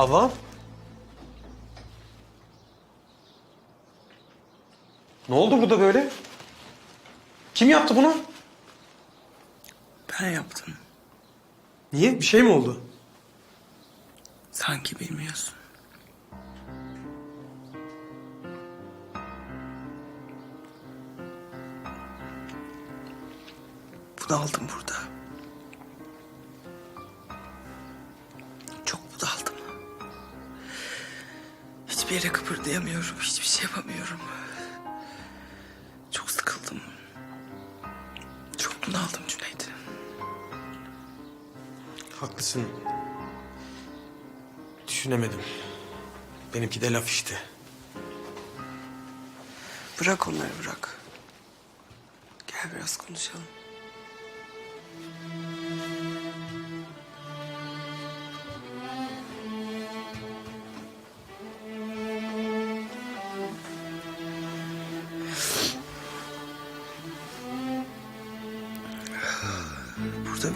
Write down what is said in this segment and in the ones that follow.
Hava? Ne oldu burada böyle? Kim yaptı bunu? Ben yaptım. Niye? Bir şey mi oldu? Sanki bilmiyorsun. Bunu aldım burada. Hiçbir yere kıpırdayamıyorum. Hiçbir şey yapamıyorum. Çok sıkıldım. Çok bunaldım Cüneyt. Haklısın. Düşünemedim. Benimki de laf işte. Bırak onları bırak. Gel biraz konuşalım.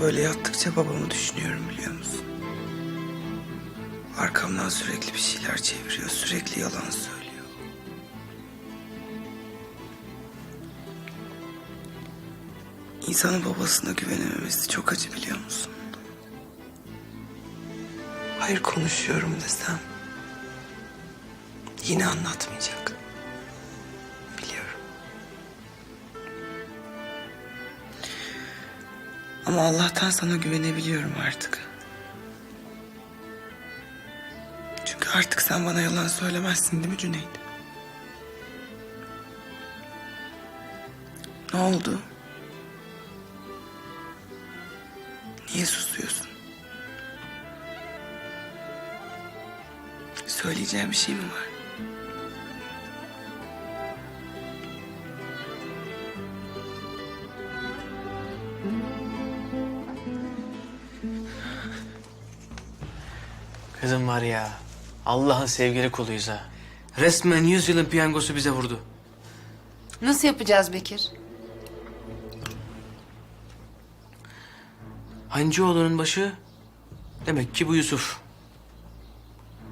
Böyle yattıkça babamı düşünüyorum biliyor musun? Arkamdan sürekli bir şeyler çeviriyor, sürekli yalan söylüyor. İnsanın babasına güvenememesi çok acı biliyor musun? Hayır konuşuyorum desem yine anlatmayacak. Ama Allah'tan sana güvenebiliyorum artık. Çünkü artık sen bana yalan söylemezsin değil mi Cüneyt? Ne oldu? Niye susuyorsun? Söyleyeceğim bir şey mi var? Kızım var ya, Allah'ın sevgili kuluyuz ha. Resmen yüzyılın piyangosu bize vurdu. Nasıl yapacağız Bekir? Hancıoğlu'nun başı demek ki bu Yusuf.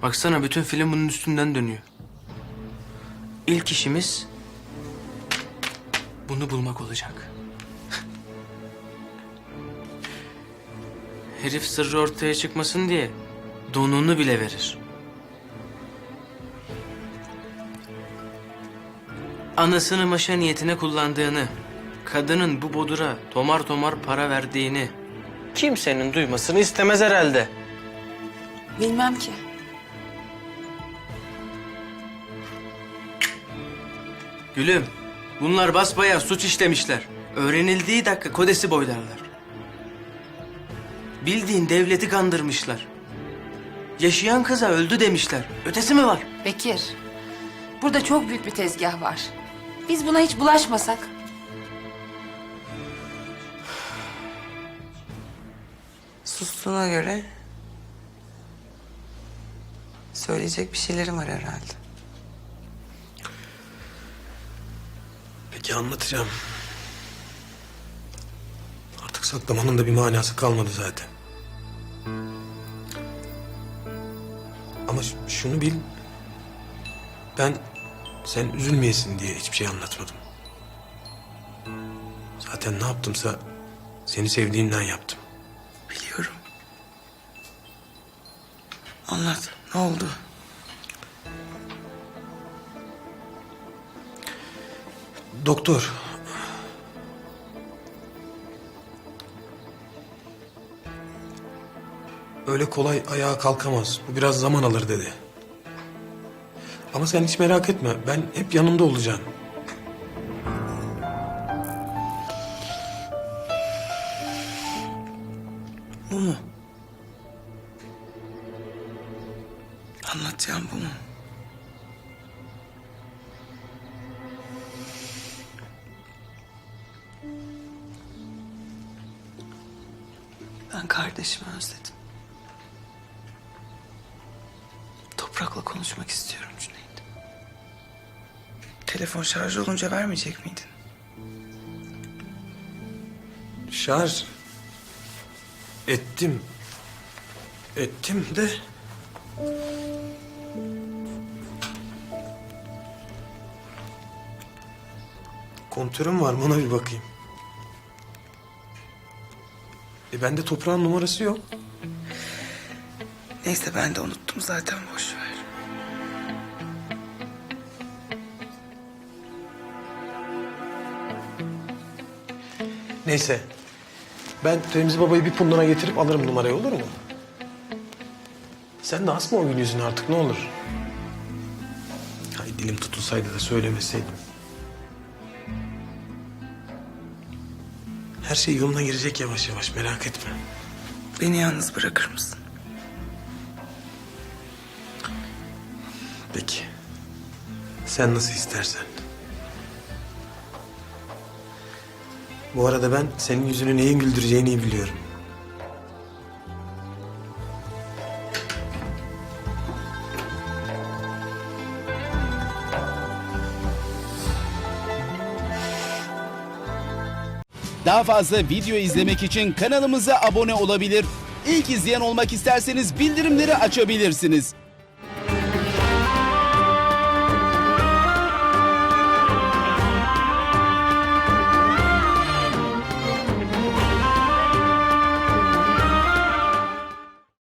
Baksana bütün film bunun üstünden dönüyor. İlk işimiz bunu bulmak olacak. Herif sırrı ortaya çıkmasın diye donunu bile verir. Anasını maşa niyetine kullandığını, kadının bu bodura tomar tomar para verdiğini kimsenin duymasını istemez herhalde. Bilmem ki. Gülüm, bunlar basbayağı suç işlemişler. Öğrenildiği dakika kodesi boylarlar. Bildiğin devleti kandırmışlar. Yaşayan kıza öldü demişler. Ötesi mi var? Bekir, burada çok büyük bir tezgah var. Biz buna hiç bulaşmasak. Sustuğuna göre söyleyecek bir şeylerim var herhalde. Peki anlatacağım. Artık saklamanın da bir manası kalmadı zaten. Şunu bil. Ben sen üzülmeyesin diye hiçbir şey anlatmadım. Zaten ne yaptımsa seni sevdiğimden yaptım. Biliyorum. Anlat. Ne oldu? Doktor. Öyle kolay ayağa kalkamaz. Bu biraz zaman alır dedi. Ama sen hiç merak etme. Ben hep yanında olacağım. Bu mu? Anlatacağım bu mu? Ben kardeşimi özledim. Toprak'la konuşmak istiyorum Cüneyt. Telefon şarj olunca vermeyecek miydin? Şarj. Ettim. Ettim de Kontörüm var mı ona bir bakayım. E bende toprağın numarası yok. Neyse ben de unuttum zaten boş ver. Neyse. Ben Remzi Baba'yı bir punduna getirip alırım numarayı olur mu? Sen de asma o gül yüzünü artık ne olur. Hay dilim tutulsaydı da söylemeseydim. Her şey yoluna girecek yavaş yavaş merak etme. Beni yalnız bırakır mısın? Peki. Sen nasıl istersen. Bu arada ben senin yüzünü neyin güldüreceğini iyi biliyorum. Daha fazla video izlemek için kanalımıza abone olabilir. İlk izleyen olmak isterseniz bildirimleri açabilirsiniz.